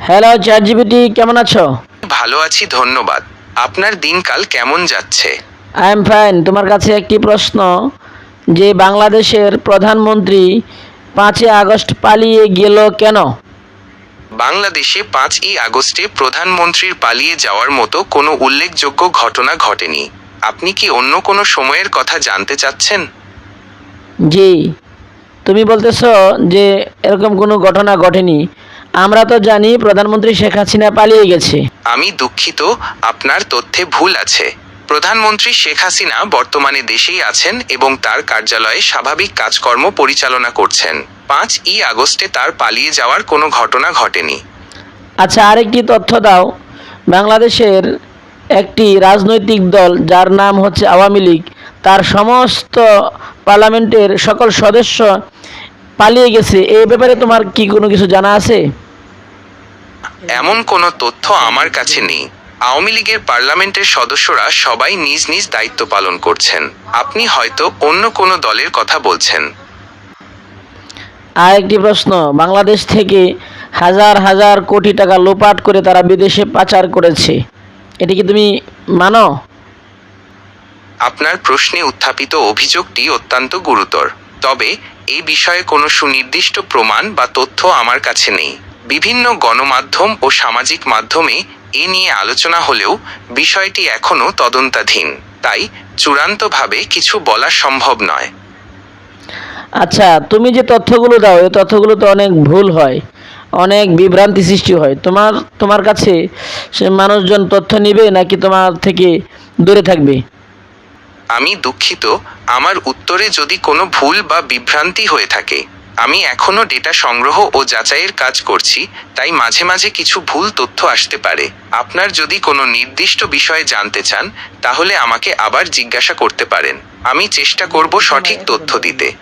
Hello chat GPT কেমন আছো? ভালো আছি ধন্যবাদ। আপনার দিনকাল কেমন যাচ্ছে? আই এম ফাইন তোমার কাছে একটি প্রশ্ন। যে বাংলাদেশের প্রধানমন্ত্রী পাঁচই আগস্ট পালিয়ে গেল কেন? বাংলাদেশে পাঁচই আগস্টে প্রধানমন্ত্রীর পালিয়ে যাওয়ার মতো কোনো উল্লেখযোগ্য ঘটনা ঘটেনি। আপনি কি অন্য কোনো সময়ের কথা জানতে চাচ্ছেন? জি। তুমি বলতেছো যে এরকম কোনো ঘটনা ঘটেনি। আমরা তো জানি প্রধানমন্ত্রী শেখ হাসিনা পালিয়ে গেছে। আমি দুঃখিত আপনার তথ্যে ভুল আছে। প্রধানমন্ত্রী শেখ হাসিনা বর্তমানে দেশেই আছেন এবং তার কার্যালয়ে স্বাভাবিক কাজকর্ম পরিচালনা করছেন। পাঁচ ই আগস্টে তার পালিয়ে যাওয়ার কোনো ঘটনা ঘটেনি। আচ্ছা আরেকটি তথ্য দাও। বাংলাদেশের একটি রাজনৈতিক দল যার নাম হচ্ছে আওয়ামী লীগ তার সমস্ত পার্লামেন্টের সকল সদস্য পালিয়ে গেছে। এই ব্যাপারে তোমার কি কোনো কিছু জানা আছে? এমন কোনো তথ্য আমার কাছে নেই। আওয়ামী লীগের পার্লামেন্টের সদস্যরা সবাই নিজ নিজ দায়িত্ব পালন করছেন। আপনি হয়তো অন্য কোনো দলের কথা বলছেন। আর একটি প্রশ্ন বাংলাদেশ থেকে হাজার হাজার কোটি টাকা লোপাট করে তারা বিদেশে পাচার করেছে। এটি কি তুমি মানো? আপনার প্রশ্নে উত্থাপিত অভিযোগটি অত্যন্ত গুরুতর। তবে এই বিষয়ে কোনো সুনির্দিষ্ট প্রমাণ বা তথ্য আমার কাছে নেই। বিভিন্ন গণমাধ্যম ও সামাজিক মাধ্যমে এ নিয়ে আলোচনা হলেও বিষয়টি এখনও তদন্তাধীন। তাই চূড়ান্তভাবে কিছু বলা সম্ভব নয়। আচ্ছা তুমি যে তথ্যগুলো দাও, এই তথ্যগুলো তো অনেক ভুল হয়, অনেক বিভ্রান্তি সৃষ্টি হয়। তোমার তোমার কাছে সে মানুষজন তথ্য নিবে নাকি তোমার থেকে দূরে থাকবে? আমি দুঃখিত আমার উত্তরে যদি কোনো ভুল বা বিভ্রান্তি হয়ে থাকে। আমি এখনও ডেটা সংগ্রহ ও যাচাইয়ের কাজ করছি তাই মাঝে মাঝে কিছু ভুল তথ্য আসতে পারে। আপনার যদি কোনো নির্দিষ্ট বিষয়ে জানতে চান তাহলে আমাকে আবার জিজ্ঞাসা করতে পারেন। আমি চেষ্টা করব সঠিক তথ্য দিতে।